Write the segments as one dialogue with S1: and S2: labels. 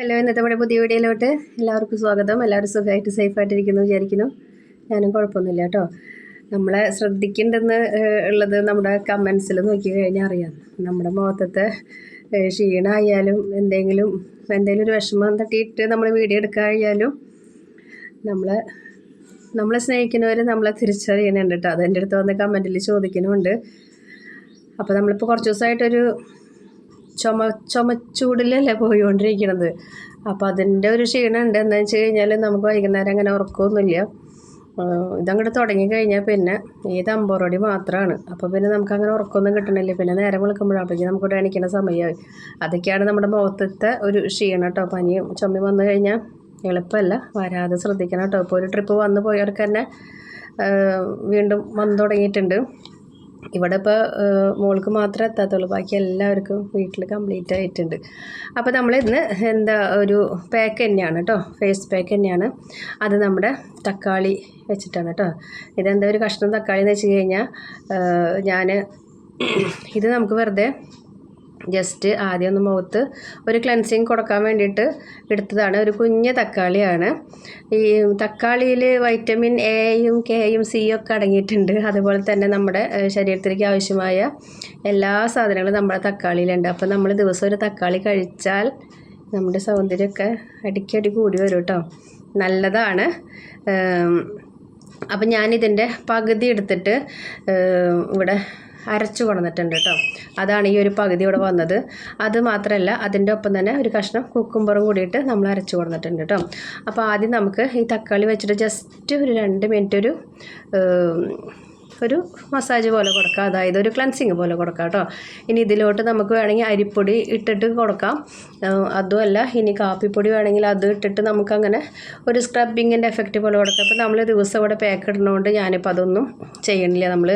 S1: Hello ഇന്നത്തെ നമ്മുടെ പുതിയ വീഡിയോയിലോട്ട് എല്ലാവർക്കും സ്വാഗതം. എല്ലാവരും സുഖമായിട്ട് സേഫായിട്ടിരിക്കുന്നു വിചാരിക്കുന്നു. ഞാനും കുഴപ്പമൊന്നുമില്ല കേട്ടോ. നമ്മളെ ശ്രദ്ധിക്കേണ്ടെന്ന് ഉള്ളത് നമ്മുടെ കമൻസിൽ നോക്കി കഴിഞ്ഞാൽ അറിയാം. നമ്മുടെ മുഖത്തത്തെ ക്ഷീണമായാലും എന്തെങ്കിലും എന്തെങ്കിലും ഒരു വിഷമം തട്ടിയിട്ട് നമ്മൾ വീഡിയോ എടുക്കാഴിയാലും നമ്മളെ നമ്മളെ സ്നേഹിക്കുന്നവർ നമ്മളെ തിരിച്ചറിയുന്നുണ്ട് കേട്ടോ. അതെന്റെ അടുത്ത് വന്ന് കമന്റിൽ ചോദിക്കുന്നുമുണ്ട്. അപ്പോൾ നമ്മളിപ്പോൾ കുറച്ച് ദിവസമായിട്ടൊരു ചുമ ചുമച്ചൂടിലല്ലേ പോയിക്കൊണ്ടിരിക്കണത്? അപ്പോൾ അതിന്റെ ഒരു ക്ഷീണം ഉണ്ട് എന്താണെന്ന് വെച്ച് കഴിഞ്ഞാൽ നമുക്ക് വൈകുന്നേരം അങ്ങനെ ഉറക്കമൊന്നുമില്ല ഇതങ്ങോട്ട് തുടങ്ങിക്കഴിഞ്ഞാൽ പിന്നെ ഏത് അമ്പോറോടി മാത്രമാണ് അപ്പോൾ പിന്നെ നമുക്ക് അങ്ങനെ ഉറക്കമൊന്നും കിട്ടണില്ല. പിന്നെ നേരം വിളിക്കുമ്പോഴാണ് നമുക്ക് ഡാണിക്കുന്ന സമയമായി അതൊക്കെയാണ് നമ്മുടെ മുഖത്തത്തെ ഒരു ക്ഷീണം കേട്ടോ. പനിയും ചുമയും വന്നു കഴിഞ്ഞാൽ എളുപ്പമല്ല. വരാതെ ശ്രദ്ധിക്കണം കേട്ടോ. ഇപ്പോൾ ഒരു ട്രിപ്പ് വന്നു പോയവർക്ക് തന്നെ വീണ്ടും വന്നു തുടങ്ങിയിട്ടുണ്ട്. ഇവിടെ ഇപ്പോൾ മോൾക്ക് മാത്രമേ എത്താത്തുള്ളൂ. ബാക്കി എല്ലാവർക്കും വീട്ടിൽ കംപ്ലീറ്റ് ആയിട്ടുണ്ട്. അപ്പോൾ നമ്മൾ ഇന്ന് എന്താ ഒരു പാക്ക് തന്നെയാണ് കേട്ടോ ഫേസ് പാക്ക് തന്നെയാണ്. അത് നമ്മുടെ തക്കാളി വെച്ചിട്ടാണ് കേട്ടോ ഇതെന്താ ഒരു കഷ്ണം തക്കാളി എന്ന് വെച്ച് കഴിഞ്ഞാൽ ഞാൻ ഇത് നമുക്ക് വെറുതെ ജസ്റ്റ് ആദ്യം ഒന്ന് മുഖത്ത് ഒരു ക്ലെൻസിങ് കൊടുക്കാൻ വേണ്ടിയിട്ട് എടുത്തതാണ്. ഒരു കുഞ്ഞ് തക്കാളിയാണ്. ഈ തക്കാളിയിൽ വൈറ്റമിൻ എയും കെയും സിയും ഒക്കെ അടങ്ങിയിട്ടുണ്ട്. അതുപോലെ തന്നെ നമ്മുടെ ശരീരത്തിലേക്ക് ആവശ്യമായ എല്ലാ സാധനങ്ങളും നമ്മുടെ തക്കാളിയിലുണ്ട്. അപ്പോൾ നമ്മൾ ദിവസം ഒരു തക്കാളി കഴിച്ചാൽ നമ്മുടെ സൗന്ദര്യമൊക്കെ അടിക്കടി കൂടി വരും കേട്ടോ നല്ലതാണ്. അപ്പം ഞാനിതിന്റെ പകുതി എടുത്തിട്ട് ഇവിടെ അരച്ചു കൊണ്ടുവന്നിട്ടുണ്ട് കേട്ടോ. അതാണ് ഈ ഒരു പകുതി ഇവിടെ വന്നത്. അത് മാത്രമല്ല അതിന്റെ ഒപ്പം തന്നെ ഒരു കഷ്ണം കുക്കുംബറും കൂടിയിട്ട് നമ്മൾ അരച്ചു കൊണ്ടുവന്നിട്ടുണ്ട് കേട്ടോ. അപ്പോൾ ആദ്യം നമുക്ക് ഈ തക്കാളി വെച്ചിട്ട് ജസ്റ്റ് ഒരു രണ്ട് മിനിറ്റ് ഒരു ഒരു മസാജ് പോലെ കൊടുക്കുക അതായത് ഒരു ക്ലൻസിങ് പോലെ കൊടുക്കാം കേട്ടോ. ഇനി ഇതിലോട്ട് നമുക്ക് വേണമെങ്കിൽ അരിപ്പൊടി ഇട്ടിട്ട് കൊടുക്കാം. അതുമല്ല ഇനി കാപ്പിപ്പൊടി വേണമെങ്കിൽ അത് ഇട്ടിട്ട് നമുക്കങ്ങനെ ഒരു സ്ക്രബിങ്ങിന്റെ എഫക്റ്റ് പോലെ കൊടുക്കാം. അപ്പോൾ നമ്മൾ ദിവസം ഇവിടെ പാക്ക് ഇടുന്നതുകൊണ്ട് ഞാനിപ്പോൾ അതൊന്നും ചെയ്യണില്ല. നമ്മൾ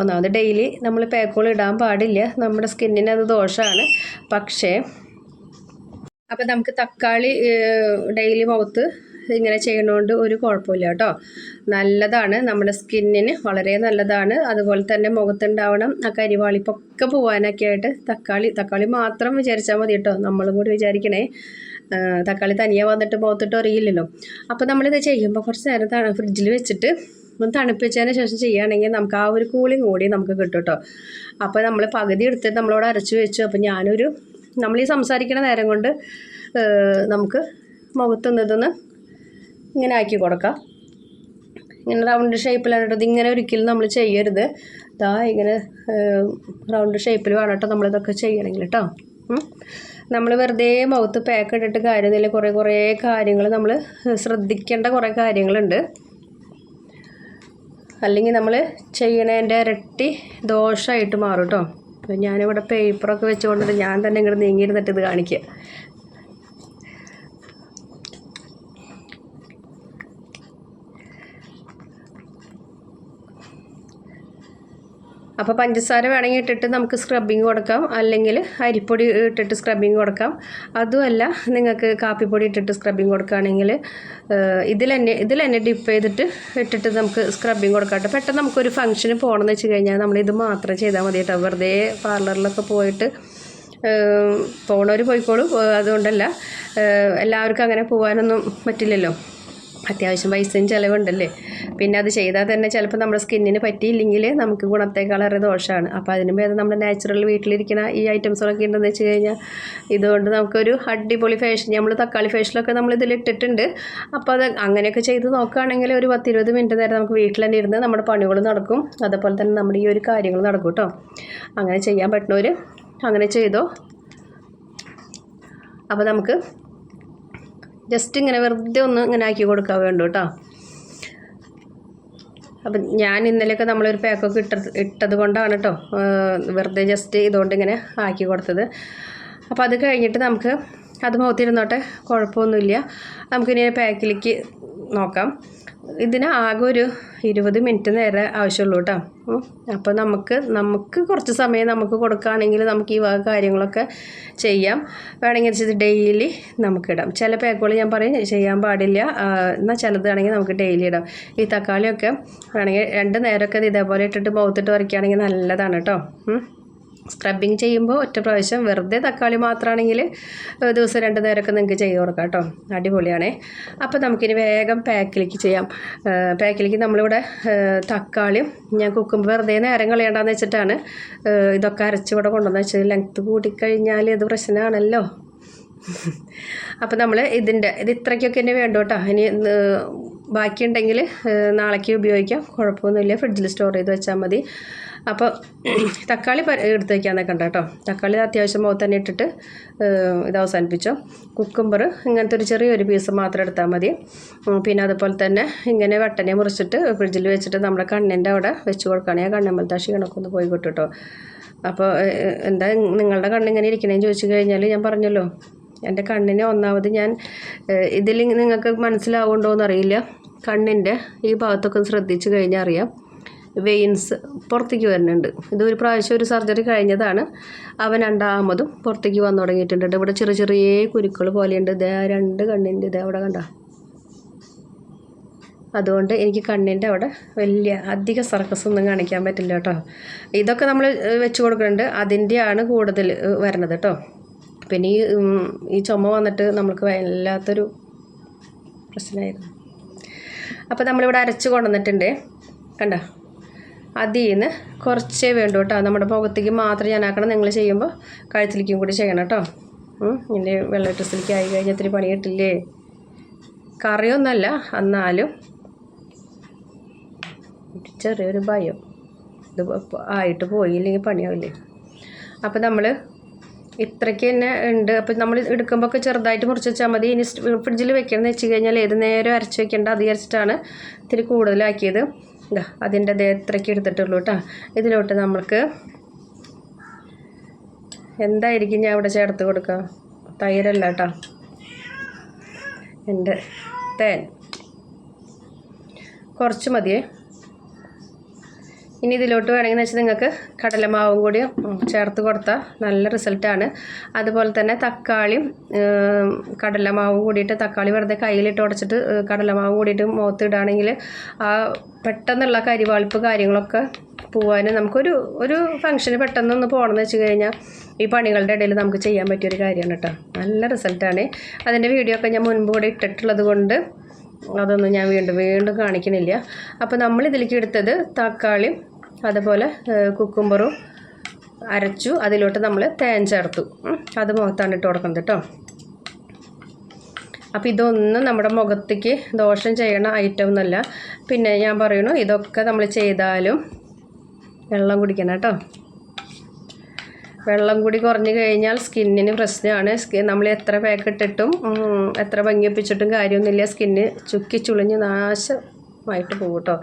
S1: ഒന്നാമത് ഡെയിലി നമ്മൾ പാക്കുകൾ ഇടാൻ പാടില്ല. നമ്മുടെ സ്കിന്നിന് അത് ദോഷമാണ് പക്ഷേ അപ്പോൾ നമുക്ക് തക്കാളി ഡെയിലി മുഖത്ത് ഇങ്ങനെ ചെയ്യണോണ്ട് ഒരു കുഴപ്പമില്ല കേട്ടോ. നല്ലതാണ്. നമ്മുടെ സ്കിന്നിന് വളരെ നല്ലതാണ്. അതുപോലെ തന്നെ മുഖത്തുണ്ടാവണം ആ കരിവാളിപ്പൊക്കെ പോകാനൊക്കെ ആയിട്ട് തക്കാളി തക്കാളി മാത്രം വിചാരിച്ചാൽ മതി കേട്ടോ. നമ്മളും കൂടി വിചാരിക്കണേ. തക്കാളി തനിയെ വന്നിട്ട് മുഖത്തിട്ടോ അറിയില്ലല്ലോ. അപ്പോൾ നമ്മളിത് ചെയ്യുമ്പോൾ കുറച്ച് നേരം ഫ്രിഡ്ജിൽ വെച്ചിട്ട് ഒന്ന് തണുപ്പിച്ചതിന് ശേഷം ചെയ്യുകയാണെങ്കിൽ നമുക്ക് ആ ഒരു കൂളിങ് കൂടി നമുക്ക് കിട്ടും കേട്ടോ. അപ്പോൾ നമ്മൾ പകുതി എടുത്ത് നമ്മളോട് അരച്ച് വെച്ചു. അപ്പോൾ ഞാനൊരു നമ്മൾ ഈ സംസാരിക്കുന്ന നേരം കൊണ്ട് നമുക്ക് മുഖത്തുനിന്ന് ഇങ്ങനെ ആക്കി കൊടുക്കാം. ഇങ്ങനെ റൗണ്ട് ഷേപ്പിലാണ് കേട്ടോ ഇതിങ്ങനെ ഒരിക്കലും നമ്മൾ ചെയ്യരുത്. ഇതാ ഇങ്ങനെ റൗണ്ട് ഷേപ്പിൽ വേണം കേട്ടോ നമ്മളിതൊക്കെ ചെയ്യണമെങ്കിൽ കേട്ടോ നമ്മൾ വെറുതെ മൗത്ത് പാക്ക് ഇട്ടിട്ട് കാര്യമില്ല. കുറേ കുറേ കാര്യങ്ങൾ നമ്മൾ ശ്രദ്ധിക്കേണ്ട കുറേ കാര്യങ്ങളുണ്ട്. അല്ലെങ്കിൽ നമ്മൾ ചെയ്യണതിന്റെ ഇരട്ടി ദോഷമായിട്ട് മാറും കേട്ടോ അപ്പോൾ ഞാനിവിടെ പേപ്പറൊക്കെ വെച്ചുകൊണ്ടിട്ട് ഞാൻ തന്നെ ഇങ്ങോട്ട് നീങ്ങിയിരുന്നിട്ട് ഇത് കാണിക്കുക അപ്പോൾ പഞ്ചസാര വേണമെങ്കിൽ ഇട്ടിട്ട് നമുക്ക് സ്ക്രബിങ് കൊടുക്കാം. അല്ലെങ്കിൽ അരിപ്പൊടി ഇട്ടിട്ട് സ്ക്രബിങ് കൊടുക്കാം. അതുമല്ല നിങ്ങൾക്ക് കാപ്പിപ്പൊടി ഇട്ടിട്ട് സ്ക്രബിങ് കൊടുക്കുകയാണെങ്കിൽ ഇതിൽ തന്നെ ഇതിൽ തന്നെ ഡിപ്പ് ചെയ്തിട്ട് ഇട്ടിട്ട് നമുക്ക് സ്ക്രബിങ് കൊടുക്കാം കേട്ടോ. പെട്ടെന്ന് നമുക്കൊരു ഫംഗ്ഷന് പോകണമെന്ന് വെച്ച് കഴിഞ്ഞാൽ നമ്മൾ ഇത് മാത്രം ചെയ്താൽ മതി കേട്ടോ. വെറുതെ പാർലറിലൊക്കെ പോയിട്ട് പോണവർ പോയിക്കോളും. അതുകൊണ്ടല്ല എല്ലാവർക്കും അങ്ങനെ പോകാനൊന്നും പറ്റില്ലല്ലോ. അത്യാവശ്യം പൈസയും ചിലവുണ്ടല്ലേ? പിന്നെ അത് ചെയ്താൽ തന്നെ ചിലപ്പോൾ നമ്മുടെ സ്കിന്നിന് പറ്റിയില്ലെങ്കിൽ നമുക്ക് ഗുണത്തേക്കാളേറെ ദോഷമാണ്. അപ്പോൾ അതിന് ഭേദം നമ്മുടെ നാച്ചുറൽ വീട്ടിലിരിക്കുന്ന ഈ ഐറ്റംസുകളൊക്കെ ഉണ്ടെന്ന് വെച്ച് കഴിഞ്ഞാൽ ഇതുകൊണ്ട് നമുക്കൊരു അടിപൊളി ഫേഷൻ നമ്മൾ തക്കാളി ഫേഷ്യലൊക്കെ നമ്മൾ ഇതിലിട്ടിട്ടുണ്ട് അപ്പോൾ അത് അങ്ങനെയൊക്കെ ചെയ്ത് നോക്കുകയാണെങ്കിൽ ഒരു പത്തിരുപത് മിനിറ്റ് നേരം നമുക്ക് വീട്ടിൽ തന്നെ ഇരുന്ന് നമ്മുടെ പണികൾ നടക്കും. അതുപോലെ തന്നെ നമ്മുടെ ഈ ഒരു കാര്യങ്ങൾ നടക്കും കേട്ടോ. അങ്ങനെ ചെയ്യാൻ പറ്റുന്നവർ അങ്ങനെ ചെയ്തോ. അപ്പോൾ നമുക്ക് ജസ്റ്റ് ഇങ്ങനെ വെറുതെ ഒന്ന് ഇങ്ങനെ ആക്കി കൊടുക്കാൻ വേണ്ടു കേട്ടോ അപ്പം ഞാൻ ഇന്നലെയൊക്കെ നമ്മളൊരു പാക്കൊക്കെ ഇട്ടത് ഇട്ടത് കൊണ്ടാണ് കേട്ടോ വെറുതെ ജസ്റ്റ് ഇതുകൊണ്ട് ഇങ്ങനെ ആക്കി കൊടുത്തത്. അപ്പോൾ അത് കഴിഞ്ഞിട്ട് നമുക്ക് അത് മുഖത്തിരുന്നോട്ടെ കുഴപ്പമൊന്നുമില്ല. നമുക്കിനി പാക്കിലേക്ക് നോക്കാം. ഇതിന് ആകെ ഒരു ഇരുപത് മിനിറ്റ് നേരെ ആവശ്യമുള്ളൂ കേട്ടോ. അപ്പോൾ നമുക്ക് നമുക്ക് കുറച്ച് സമയം നമുക്ക് കൊടുക്കുകയാണെങ്കിൽ നമുക്ക് ഈ വക കാര്യങ്ങളൊക്കെ ചെയ്യാം. വേണമെങ്കിൽ വെച്ചാൽ ഡെയിലി നമുക്കിടാം ചില പാക്കുകൾ ഞാൻ പറയും ചെയ്യാൻ പാടില്ല. എന്നാൽ ചിലതാണെങ്കിൽ നമുക്ക് ഡെയിലി ഇടാം. ഈ തക്കാളിയൊക്കെ വേണമെങ്കിൽ രണ്ട് നേരമൊക്കെ ഇത് ഇതേപോലെ ഇട്ടിട്ട് മുഖത്തിട്ട് വരയ്ക്കുകയാണെങ്കിൽ നല്ലതാണ് കേട്ടോ. സ്ക്രബിങ് ചെയ്യുമ്പോൾ ഒറ്റ പ്രാവശ്യം വെറുതെ തക്കാളി മാത്രമാണെങ്കിൽ ദിവസം രണ്ട് നേരമൊക്കെ നിങ്ങൾക്ക് ചെയ്ത് കൊടുക്കാം കേട്ടോ. അടിപൊളിയാണേ. അപ്പോൾ നമുക്കിനി വേഗം പാക്കിലേക്ക് ചെയ്യാം. പാക്കിലേക്ക് നമ്മളിവിടെ തക്കാളിയും ഞാൻ കുക്കുമ്പോൾ വെറുതെ നേരം കളയണ്ടെന്ന് വെച്ചിട്ടാണ് ഇതൊക്കെ അരച്ച് ഇവിടെ കൊണ്ടുവന്ന് വെച്ചത് ലെങ്ത്ത് കൂട്ടിക്കഴിഞ്ഞാൽ ഇത് പ്രശ്നമാണല്ലോ. അപ്പോൾ നമ്മൾ ഇതിന്റെ ഇത് ഇത്രയ്ക്കൊക്കെ തന്നെ വേണ്ടു കേട്ടോ. ഇനി ബാക്കിയുണ്ടെങ്കിൽ നാളേക്ക് ഉപയോഗിക്കാം. കുഴപ്പമൊന്നുമില്ല. ഫ്രിഡ്ജിൽ സ്റ്റോർ ചെയ്ത് വെച്ചാൽ മതി. അപ്പോൾ തക്കാളി എടുത്ത് വയ്ക്കാൻ നിൽക്കണ്ട കേട്ടോ. തക്കാളി അത്യാവശ്യം മുഖത്ത് തന്നെ ഇട്ടിട്ട് ഇത് അവസാനിപ്പിച്ചോ. കുക്കുംബർ ഇങ്ങനത്തെ ഒരു ചെറിയൊരു പീസ് മാത്രം എടുത്താൽ മതി. പിന്നെ അതുപോലെ തന്നെ ഇങ്ങനെ വെട്ടനെ മുറിച്ചിട്ട് ഫ്രിഡ്ജിൽ വെച്ചിട്ട് നമ്മുടെ കണ്ണിന്റെ അവിടെ വെച്ച് കൊടുക്കുകയാണെങ്കിൽ ആ കണ്ണമ്മലത്തെ കണക്കൊന്ന് പോയി കിട്ടും അപ്പോൾ എന്താ നിങ്ങളുടെ കണ്ണിങ്ങനെ ഇരിക്കണേന്ന് ചോദിച്ചു കഴിഞ്ഞാൽ ഞാൻ പറഞ്ഞല്ലോ. എന്റെ കണ്ണിന് ഒന്നാമത് ഞാൻ ഇതിൽ നിങ്ങൾക്ക് മനസ്സിലാവുണ്ടോ എന്നറിയില്ല കണ്ണിന്റെ ഈ ഭാഗത്തൊക്കെ ശ്രദ്ധിച്ചു കഴിഞ്ഞാൽ അറിയാം. വെയിൻസ് പുറത്തേക്ക് വരുന്നുണ്ട്. ഇത് ഒരു പ്രാവശ്യം ഒരു സർജറി കഴിഞ്ഞതാണ്. അവൻ രണ്ടാമതും പുറത്തേക്ക് വന്നു തുടങ്ങിയിട്ടുണ്ട്. ഇവിടെ ചെറിയ ചെറിയ കുരുക്കൾ പോലെയുണ്ട്. ഇതേ രണ്ട് കണ്ണിന്റെ ഇതേ അവിടെ കണ്ട? അതുകൊണ്ട് എനിക്ക് കണ്ണിന്റെ അവിടെ വലിയ അധിക സർക്കസ് ഒന്നും കാണിക്കാൻ പറ്റില്ല കേട്ടോ. ഇതൊക്കെ നമ്മൾ വെച്ച് കൊടുക്കുന്നുണ്ട്. അതിന്റെയാണ് കൂടുതൽ വരണത് കേട്ടോ. പിന്നെ ഈ ഈ ചുമ വന്നിട്ട് നമുക്ക് വല്ലാത്തൊരു പ്രശ്നമായിരുന്നു. അപ്പോൾ നമ്മളിവിടെ അരച്ച് കൊണ്ടുവന്നിട്ടുണ്ട്. കണ്ട? അതിൽ നിന്ന് കുറച്ചേ വേണ്ടു കേട്ടോ നമ്മുടെ മുഖത്തേക്ക് മാത്രം ഞാൻ ആക്കണം. നിങ്ങൾ ചെയ്യുമ്പോൾ കഴുത്തിലേക്കും കൂടി ചെയ്യണം കേട്ടോ ഇതിന്റെ വെള്ള ഡ്രസ്സിലേക്ക് ആയി കഴിഞ്ഞാൽ ഇത്തിരി പണി കിട്ടില്ലേ? കറിയൊന്നല്ല എന്നാലും ചെറിയൊരു ഭയം. ഇത് ആയിട്ട് പോയില്ലെങ്കിൽ പണിയാവില്ലേ? അപ്പോൾ നമ്മൾ ഇത്രയ്ക്ക് തന്നെ ഉണ്ട്. അപ്പോൾ നമ്മൾ എടുക്കുമ്പോൾ ഒക്കെ ചെറുതായിട്ട് മുറിച്ച് വെച്ചാൽ മതി. ഇനി ഫ്രിഡ്ജിൽ വെക്കണമെന്ന് വെച്ച് കഴിഞ്ഞാൽ ഏത് നേരം അരച്ച് വെക്കേണ്ട. അത് വിചാരിച്ചിട്ടാണ് ഇത്തിരി കൂടുതലാക്കിയത്. ഇതാ അതിന്റെ അതേ ഇത്രയ്ക്ക് എടുത്തിട്ടുള്ളൂ കേട്ടോ ഇതിലോട്ട് നമ്മൾക്ക് എന്തായിരിക്കും ഞാൻ ഇവിടെ ചേർത്ത് കൊടുക്കുക തൈരല്ല കേട്ടോ എന്റെ തേൻ. കുറച്ച് മതിയേ. ഇനി ഇതിലോട്ട് വേണമെങ്കിൽ വെച്ചാൽ നിങ്ങൾക്ക് കടലമാവും കൂടി ചേർത്ത് കൊടുത്താൽ നല്ല റിസൾട്ടാണ് അതുപോലെ തന്നെ തക്കാളിയും കടലമാവും കൂടിയിട്ട് തക്കാളി വെറുതെ കയ്യിലിട്ട് ഉടച്ചിട്ട് കടലമാവും കൂടിയിട്ട് മുഖത്തിടുകയാണെങ്കിൽ ആ പെട്ടെന്നുള്ള കരിവാളിപ്പ് കാര്യങ്ങളൊക്കെ പോവാൻ നമുക്കൊരു ഒരു ഫംഗ്ഷന് പെട്ടെന്നൊന്ന് പോകണമെന്ന് വെച്ച് കഴിഞ്ഞാൽ ഈ പണികളുടെ ഇടയിൽ നമുക്ക് ചെയ്യാൻ പറ്റിയൊരു കാര്യമാണ് കേട്ടോ. നല്ല റിസൾട്ടാണ് അതിന്റെ വീഡിയോ ഒക്കെ ഞാൻ മുൻപ് കൂടെ ഇട്ടിട്ടുള്ളത് കൊണ്ട് അതൊന്നും ഞാൻ വീണ്ടും വീണ്ടും കാണിക്കണില്ല. അപ്പോൾ നമ്മൾ ഇതിലേക്ക് എടുത്തത് തക്കാളിയും അതുപോലെ കുക്കുമ്പറും അരച്ചു. അതിലോട്ട് നമ്മൾ തേൻ ചേർത്തു. അത് മുഖത്താണ് ഇട്ട് കൊടുക്കുന്നത് കേട്ടോ. അപ്പോൾ ഇതൊന്നും നമ്മുടെ മുഖത്തേക്ക് ദോഷം ചെയ്യണ ഐറ്റം എന്നല്ല പിന്നെ ഞാൻ പറയണു ഇതൊക്കെ നമ്മൾ ചെയ്താലും വെള്ളം കുടിക്കണം കേട്ടോ. വെള്ളം കൂടി കുറഞ്ഞു കഴിഞ്ഞാൽ സ്കിന്നിന് പ്രശ്നമാണ്. നമ്മൾ എത്ര പാക്കിട്ടിട്ടും എത്ര ഭംഗിപ്പിച്ചിട്ടും കാര്യമൊന്നുമില്ല. സ്കിന്ന് ചുക്കി ചുളിഞ്ഞ് നാശമായിട്ട് പോകും കേട്ടോ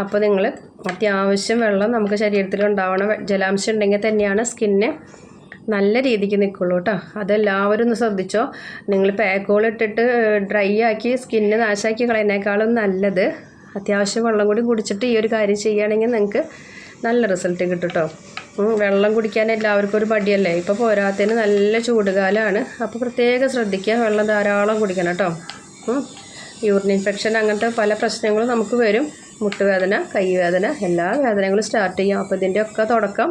S1: അപ്പോൾ നിങ്ങൾ അത്യാവശ്യം വെള്ളം നമുക്ക് ശരീരത്തിൽ ഉണ്ടാവണം. ജലാംശം ഉണ്ടെങ്കിൽ തന്നെയാണ് സ്കിന്ന് നല്ല രീതിക്ക് നിൽക്കുള്ളൂ കേട്ടോ അതെല്ലാവരും ഒന്ന് ശ്രദ്ധിച്ചോ. നിങ്ങൾ പാക്കോൾ ഇട്ടിട്ട് ഡ്രൈ ആക്കി സ്കിന്ന് നാശാക്കി കളയുന്നേക്കാളും നല്ലത്. അത്യാവശ്യം വെള്ളം കൂടി കുടിച്ചിട്ട് ഈ ഒരു കാര്യം ചെയ്യുകയാണെങ്കിൽ നിങ്ങൾക്ക് നല്ല റിസൾട്ട് കിട്ടും കേട്ടോ വെള്ളം കുടിക്കാൻ എല്ലാവർക്കും ഒരു മടിയല്ലേ? ഇപ്പോൾ പോരാത്തതിന് നല്ല ചൂടുകാലമാണ് അപ്പോൾ പ്രത്യേകം ശ്രദ്ധിക്കുക. വെള്ളം ധാരാളം കുടിക്കണം കേട്ടോ. യൂറിൻ ഇൻഫെക്ഷൻ അങ്ങനത്തെ പല പ്രശ്നങ്ങളും നമുക്ക് വരും. മുട്ടുവേദന കൈവേദന എല്ലാ വേദനകളും സ്റ്റാർട്ട് ചെയ്യാം. അപ്പോൾ ഇതിന്റെ ഒക്കെ തുടക്കം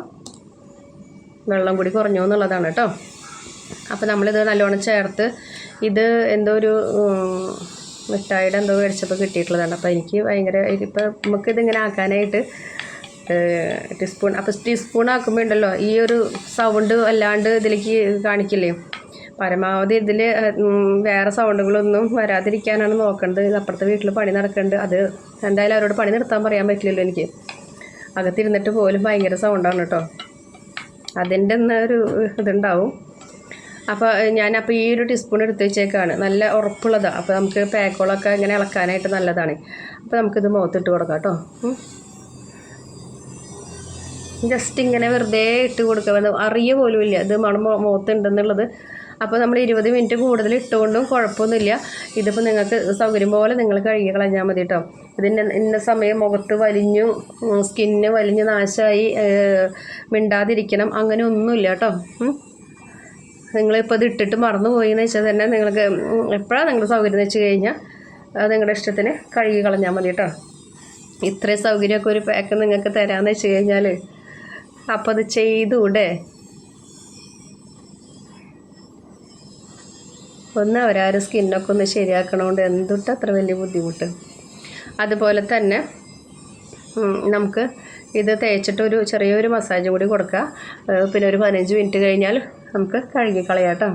S1: വെള്ളം കൂടി കുറഞ്ഞു എന്നുള്ളതാണ് കേട്ടോ. അപ്പോൾ നമ്മളിത് നല്ലോണം ചേർത്ത് ഇത് എന്തോ ഒരു മിഠായിയുടെ എന്തോ മേടിച്ചപ്പോൾ കിട്ടിയിട്ടുള്ളതാണ്. അപ്പോൾ എനിക്ക് ഭയങ്കര ഇപ്പോൾ നമുക്കിതിങ്ങനെ ആക്കാനായിട്ട് ടീസ്പൂൺ അപ്പോൾ ടീസ്പൂൺ ആക്കുമ്പോൾ ഉണ്ടല്ലോ ഈ ഒരു സൗണ്ട് അല്ലാണ്ട് ഇതിലേക്ക് കാണിക്കില്ലേ? പരമാവധി ഇതിൽ വേറെ സൗണ്ടുകളൊന്നും വരാതിരിക്കാനാണ് നോക്കേണ്ടത്. അപ്പുറത്തെ വീട്ടിൽ പണി നടക്കേണ്ടത് അത് എന്തായാലും അവരോട് പണി നിർത്താൻ പറയാൻ പറ്റില്ലല്ലോ എനിക്ക്. അകത്തിരുന്നിട്ട് പോലും ഭയങ്കര സൗണ്ടാണ് കേട്ടോ. അതിന്റെ ഒരു ഇതുണ്ടാവും. അപ്പോൾ ഞാൻ അപ്പോൾ ഈ ഒരു ടീസ്പൂൺ എടുത്ത് വെച്ചേക്കാണ്. നല്ല ഉറപ്പുള്ളതാണ് അപ്പോൾ നമുക്ക് പാക്കോളൊക്കെ ഇങ്ങനെ ഇളക്കാനായിട്ട് നല്ലതാണ്. അപ്പോൾ നമുക്കിത് മുഖത്തിട്ട് കൊടുക്കാം കേട്ടോ. ജസ്റ്റ് ഇങ്ങനെ വെറുതെ ഇട്ട് കൊടുക്കുക അറിയ പോലും ഇല്ല ഇത് നമ്മുടെ മു- മുഖത്തുണ്ടെന്നുള്ളത് അപ്പോൾ നമ്മൾ ഇരുപത് മിനിറ്റ് കൂടുതൽ ഇട്ടുകൊണ്ടും കുഴപ്പമൊന്നുമില്ല. ഇതിപ്പോൾ നിങ്ങൾക്ക് സൗകര്യം പോലെ നിങ്ങൾ കഴുകി കളഞ്ഞാൽ മതി കേട്ടോ. ഇതിന്റെ ഇന്ന സമയം മുഖത്ത് വലിഞ്ഞു സ്കിന്ന് വലിഞ്ഞ് നാശമായി മിണ്ടാതിരിക്കണം. അങ്ങനെ ഒന്നുമില്ല കേട്ടോ. നിങ്ങളിപ്പോൾ ഇത് ഇട്ടിട്ട് മറന്നു എന്ന് വെച്ചാൽ തന്നെ നിങ്ങൾക്ക് എപ്പോഴാണ് നിങ്ങൾ സൗകര്യം വെച്ച് കഴിഞ്ഞാൽ നിങ്ങളുടെ ഇഷ്ടത്തിന് കഴുകി കളഞ്ഞാൽ മതി കേട്ടോ. ഇത്രയും സൗകര്യമൊക്കെ ഒരു പാക്ക് നിങ്ങൾക്ക് തരാമെന്ന് വെച്ച് കഴിഞ്ഞാൽ അപ്പോൾ അത് ചെയ്തുകൂടെ ഒന്ന് അവരാരും സ്കിന്നൊക്കെ ഒന്ന് ശരിയാക്കണോണ്ട് എന്തുട്ട് അത്ര വലിയ ബുദ്ധിമുട്ട്? അതുപോലെ തന്നെ നമുക്ക് ഇത് തേച്ചിട്ട് ഒരു ചെറിയൊരു മസാജ് കൂടി കൊടുക്കുക പിന്നെ ഒരു പതിനഞ്ച് മിനിറ്റ് കഴിഞ്ഞാൽ നമുക്ക് കഴുകി കളയാം കേട്ടോ.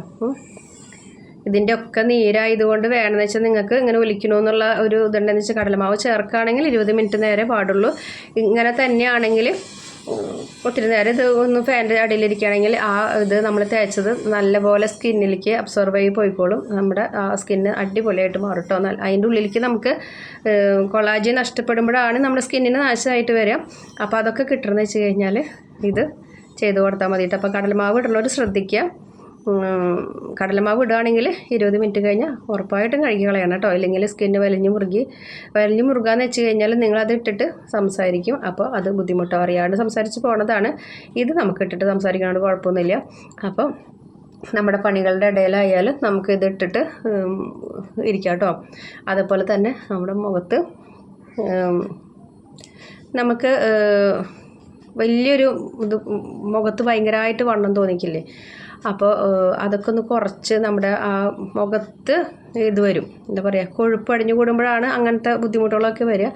S1: ഇതിന്റെ ഒക്കെ നീരായതുകൊണ്ട് വേണമെന്ന് വെച്ചാൽ നിങ്ങൾക്ക് ഇങ്ങനെ ഒലിക്കണമെന്നുള്ള ഒരു ഇതുണ്ടെന്ന് വെച്ചാൽ കടലമാവ് ചേർക്കുകയാണെങ്കിൽ ഇരുപത് മിനിറ്റ് നേരെ പാടുള്ളൂ. ഇങ്ങനെ തന്നെയാണെങ്കിൽ ഒത്തിരി നേരം ഇത് ഒന്ന് ഫാന്റെ അടിയിലിരിക്കുകയാണെങ്കിൽ ആ ഇത് നമ്മൾ തേച്ചത് നല്ലപോലെ സ്കിന്നിലേക്ക് അബ്സോർവ് ആയി പോയിക്കോളും. നമ്മുടെ ആ സ്കിന്ന് അടിപൊളിയായിട്ട് മാറും കേട്ടോ എന്നാൽ അതിന്റെ ഉള്ളിലേക്ക് നമുക്ക് കൊളാജി നഷ്ടപ്പെടുമ്പോഴാണ് നമ്മുടെ സ്കിന്നിന് നാശമായിട്ട് വരിക. അപ്പോൾ അതൊക്കെ കിട്ടണമെന്ന് വെച്ച് കഴിഞ്ഞാൽ ഇത് ചെയ്ത് കൊടുത്താൽ മതി കേട്ടോ അപ്പോൾ കടൽമാവ് ഇടുന്നവർ ശ്രദ്ധിക്കുക. കടലമാവ് ഇടുകയാണെങ്കിൽ ഇരുപത് മിനിറ്റ് കഴിഞ്ഞാൽ ഉറപ്പായിട്ടും കഴുകി കളയണം കേട്ടോ. ഇല്ലെങ്കിൽ സ്കിന്ന് വലിഞ്ഞ് മുറുകി. വലിഞ്ഞ് മുറുകാന്ന് വെച്ച് കഴിഞ്ഞാൽ നിങ്ങളത് ഇട്ടിട്ട് സംസാരിക്കും. അപ്പോൾ അത് ബുദ്ധിമുട്ടോ അറിയാണ്ട് സംസാരിച്ച് പോണതാണ്. ഇത് നമുക്ക് ഇട്ടിട്ട് സംസാരിക്കാണ്ട് കുഴപ്പമൊന്നുമില്ല. അപ്പോൾ നമ്മുടെ പണികളുടെ ഇടയിലായാലും നമുക്ക് ഇത് ഇട്ടിട്ട് ഇരിക്കാം കേട്ടോ. അതുപോലെ തന്നെ നമ്മുടെ മുഖത്ത് നമുക്ക് വലിയൊരു ഇത് മുഖത്ത് ഭയങ്കരമായിട്ട് വണ്ണം തോന്നിക്കില്ലേ? അപ്പോൾ അതൊക്കെ ഒന്ന് കുറച്ച് നമ്മുടെ ആ മുഖത്ത് ഇത് വരും. എന്താ പറയുക കൊഴുപ്പ് അടിഞ്ഞു കൂടുമ്പോഴാണ് അങ്ങനത്തെ ബുദ്ധിമുട്ടുകളൊക്കെ വരിക.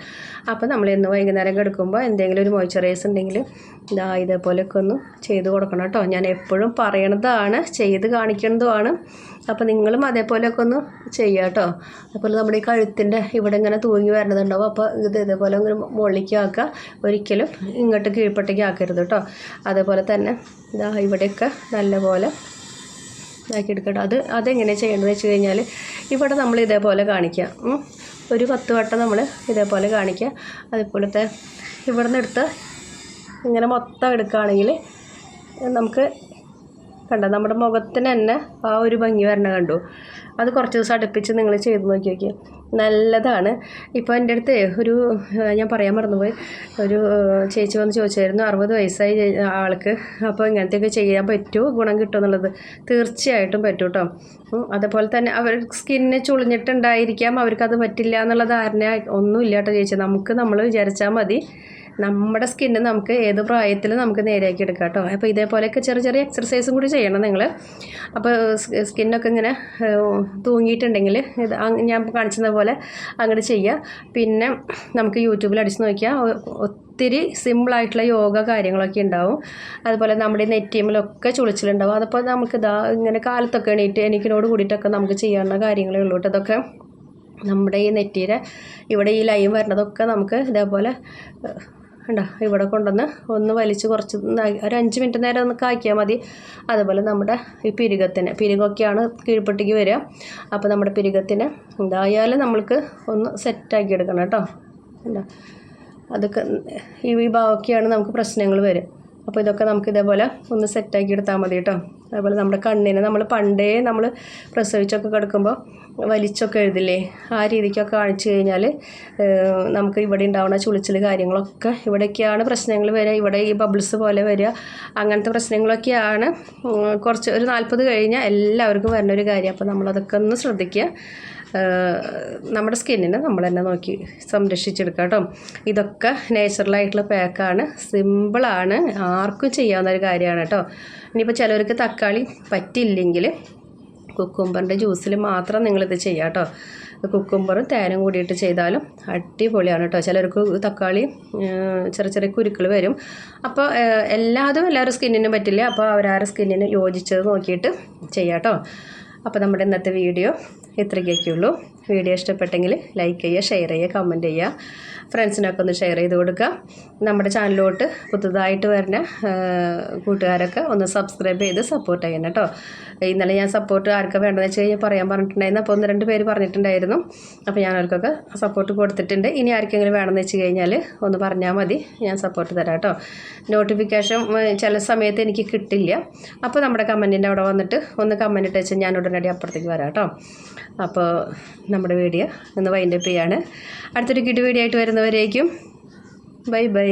S1: അപ്പോൾ നമ്മൾ ഇന്ന് വൈകുന്നേരം കിടക്കുമ്പോൾ എന്തെങ്കിലും ഒരു മോയ്സ്ചറൈസ് ഉണ്ടെങ്കിൽ ഇതാ ഇതേപോലെയൊക്കെ ഒന്ന് ചെയ്ത് കൊടുക്കണം കേട്ടോ. ഞാൻ എപ്പോഴും പറയണതാണ് ചെയ്ത് കാണിക്കുന്നതുമാണ് അപ്പോൾ നിങ്ങളും അതേപോലെയൊക്കെ ഒന്ന് ചെയ്യുക കേട്ടോ. അതുപോലെ നമ്മുടെ ഈ കഴുത്തിന്റെ ഇവിടെ ഇങ്ങനെ തൂങ്ങി വരണതുണ്ടാവും. അപ്പോൾ ഇത് ഇതേപോലെ ഒന്ന് മുകളിലേക്ക് ഒരിക്കലും ഇങ്ങോട്ട് കീഴ്പ്പട്ടേക്ക് ആക്കരുത് കേട്ടോ. അതേപോലെ തന്നെ ഇതാ ഇവിടെയൊക്കെ നല്ലപോലെ ഇതാക്കി എടുക്കട്ടോ അത് അതെങ്ങനെ ചെയ്യേണ്ടതെന്ന് വെച്ച് കഴിഞ്ഞാൽ ഇവിടെ നമ്മൾ ഇതേപോലെ കാണിക്കുക ഒരു പത്ത് വട്ടം നമ്മൾ ഇതേപോലെ കാണിക്കുക അതേപോലത്തെ ഇവിടെ നിന്ന് എടുത്ത് ഇങ്ങനെ മൊത്തം എടുക്കുകയാണെങ്കിൽ നമുക്ക് കണ്ടോ? നമ്മുടെ മുഖത്തിന് തന്നെ ആ ഒരു ഭംഗി വരണ കണ്ടു. അത് കുറച്ച് ദിവസം അടുപ്പിച്ച് നിങ്ങൾ ചെയ്ത് നോക്കി നോക്കി. നല്ലതാണ്. ഇപ്പോൾ എന്റെ അടുത്ത് ഒരു ഞാൻ പറയാൻ മറന്നുപോയി. ഒരു ചേച്ചി വന്ന് ചോദിച്ചായിരുന്നു അറുപത് വയസ്സായി ആൾക്ക്. അപ്പോൾ ഇങ്ങനത്തെയൊക്കെ ചെയ്യാൻ പറ്റുമോ ഗുണം കിട്ടുമോ എന്നുള്ളത്. തീർച്ചയായിട്ടും പറ്റും കേട്ടോ അതുപോലെ തന്നെ അവർ സ്കിന്ന് ചുളിഞ്ഞിട്ടുണ്ടായിരിക്കാം. അവർക്കത് പറ്റില്ല എന്നുള്ള ധാരണ ഒന്നുമില്ല കേട്ടോ ചേച്ചി. നമുക്ക് നമ്മൾ വിചാരിച്ചാൽ മതി. നമ്മുടെ സ്കിന്ന് നമുക്ക് ഏത് പ്രായത്തിൽ നമുക്ക് നേരെയാക്കി എടുക്കാം കേട്ടോ. അപ്പോൾ ഇതേപോലെയൊക്കെ ചെറിയ ചെറിയ എക്സർസൈസും കൂടി ചെയ്യണം നിങ്ങൾ അപ്പോൾ സ്കിന്നൊക്കെ ഇങ്ങനെ തൂങ്ങിയിട്ടുണ്ടെങ്കിൽ ഇത് ഞാൻ കാണിച്ചത് പോലെ അങ്ങോട്ട് ചെയ്യുക പിന്നെ നമുക്ക് യൂട്യൂബിൽ അടിച്ച് നോക്കിയാൽ ഒത്തിരി സിമ്പിളായിട്ടുള്ള യോഗ കാര്യങ്ങളൊക്കെ ഉണ്ടാവും. അതുപോലെ നമ്മുടെ നെറ്റീമിലൊക്കെ ചുളിച്ചിലുണ്ടാവും. അതപ്പോൾ നമുക്ക് ഇതാ ഇങ്ങനെ കാലത്തൊക്കെ എണീറ്റ് എനിക്കിനോട് കൂടിയിട്ടൊക്കെ നമുക്ക് ചെയ്യാവുന്ന കാര്യങ്ങളേ ഉള്ളൂ കേട്ടോ. ഇതൊക്കെ നമ്മുടെ ഈ നെറ്റീരെ ഇവിടെ ഈ ലൈൻ വരുന്നതൊക്കെ നമുക്ക് ഇതേപോലെ ഉണ്ടോ ഇവിടെ കൊണ്ടുവന്ന് ഒന്ന് വലിച്ച് കുറച്ച് ഒരു അഞ്ച് മിനിറ്റ് നേരം ഒന്ന് കാക്കിയാൽ മതി. അതുപോലെ നമ്മുടെ ഈ പിരികത്തിന് പിരുകൊക്കെയാണ് കീഴ്പെട്ടിക്ക് വരിക. അപ്പോൾ നമ്മുടെ പിരികത്തിന് എന്തായാലും നമ്മൾക്ക് ഒന്ന് സെറ്റാക്കി എടുക്കണം കേട്ടോ. ഉണ്ടോ അതൊക്കെ ഈ ഭാഗമൊക്കെയാണ് നമുക്ക് പ്രശ്നങ്ങൾ വരും അപ്പോൾ ഇതൊക്കെ നമുക്ക് ഇതേപോലെ ഒന്ന് സെറ്റാക്കി എടുത്താൽ മതി കേട്ടോ. അതുപോലെ നമ്മുടെ കണ്ണിനെ നമ്മൾ പണ്ടേ നമ്മൾ പ്രസവിച്ചൊക്കെ കിടക്കുമ്പോൾ വലിച്ചൊക്കെ എഴുതില്ലേ? ആ രീതിക്കൊക്കെ കാണിച്ചു കഴിഞ്ഞാൽ നമുക്ക് ഇവിടെ ഉണ്ടാവുന്ന ചുളിച്ചിൽ കാര്യങ്ങളൊക്കെ ഇവിടെയൊക്കെയാണ് പ്രശ്നങ്ങൾ വരിക. ഇവിടെ ഈ ബബിൾസ് പോലെ വരിക. അങ്ങനത്തെ പ്രശ്നങ്ങളൊക്കെയാണ് കുറച്ച് ഒരു നാൽപ്പത് കഴിഞ്ഞാൽ എല്ലാവർക്കും വരുന്ന ഒരു കാര്യം. അപ്പോൾ നമ്മളതൊക്കെ ഒന്ന് ശ്രദ്ധിക്കുക. നമ്മുടെ സ്കിന്നിനെ നമ്മൾ തന്നെ നോക്കി സംരക്ഷിച്ചെടുക്കുക കേട്ടോ. ഇതൊക്കെ നേച്ചുറലായിട്ടുള്ള പാക്കാണ് സിമ്പിളാണ് ആർക്കും ചെയ്യാവുന്ന ഒരു കാര്യമാണ് കേട്ടോ. ഇനിയിപ്പോൾ ചിലവർക്ക് തക്കാളി പറ്റില്ലെങ്കിൽ കുക്കുംബറിന്റെ ജ്യൂസിൽ മാത്രം നിങ്ങളിത് ചെയ്യുക കേട്ടോ. കുക്കുംബറും തേനും കൂടിയിട്ട് ചെയ്താലും അടിപൊളിയാണ് കേട്ടോ. ചിലർക്ക് തക്കാളി ചെറിയ ചെറിയ കുരുക്കൾ വരും. അപ്പോൾ എല്ലാതും എല്ലാവരും സ്കിന്നിനും പറ്റില്ല. അപ്പോൾ അവരാരുടെ സ്കിന്നിന് യോജിച്ചത് നോക്കിയിട്ട് ചെയ്യാം കേട്ടോ. അപ്പോൾ നമ്മുടെ ഇന്നത്തെ വീഡിയോ ഇത്രയ്ക്കൊക്കെ ഉള്ളൂ വീഡിയോ ഇഷ്ടപ്പെട്ടെങ്കിൽ ലൈക്ക് ചെയ്യുക ഷെയർ ചെയ്യുക കമന്റ് ചെയ്യുക. ഫ്രണ്ട്സിനൊക്കെ ഒന്ന് ഷെയർ ചെയ്ത് കൊടുക്കുക. നമ്മുടെ ചാനലിലോട്ട് പുതുതായിട്ട് വരുന്ന കൂട്ടുകാരൊക്കെ ഒന്ന് സബ്സ്ക്രൈബ് ചെയ്ത് സപ്പോർട്ട് ചെയ്യണം കേട്ടോ. ഇന്നലെ ഞാൻ സപ്പോർട്ട് ആർക്കാ വേണ്ടതെന്ന് വെച്ച് കഴിഞ്ഞാൽ പറയാൻ പറഞ്ഞിട്ടുണ്ടായിരുന്നു. അപ്പോൾ ഒന്ന് രണ്ട് പേര് പറഞ്ഞിട്ടുണ്ടായിരുന്നു. അപ്പോൾ ഞാൻ അവർക്കൊക്കെ സപ്പോർട്ട് കൊടുത്തിട്ടുണ്ട്. ഇനി ആർക്കെങ്കിലും വേണമെന്ന് വെച്ച് കഴിഞ്ഞാൽ ഒന്ന് പറഞ്ഞാൽ മതി. ഞാൻ സപ്പോർട്ട് തരാം കേട്ടോ. നോട്ടിഫിക്കേഷൻ ചില സമയത്ത് എനിക്ക് കിട്ടില്ല. അപ്പോൾ നമ്മുടെ കമന്റിന്റെ അവിടെ വന്നിട്ട് ഒന്ന് കമന്റ് ഇട്ട് വെച്ചാൽ ഞാൻ ഉടനടി അപ്പുറത്തേക്ക് വരാം കേട്ടോ. അപ്പോൾ നമ്മുടെ വീഡിയോ ഇന്ന് വൈൻഡപ്പ് ചെയ്യാണ്. അടുത്തൊരു കിട്ടു വീഡിയോ ആയിട്ട് വരുന്നവരേക്കും ബൈ ബൈ.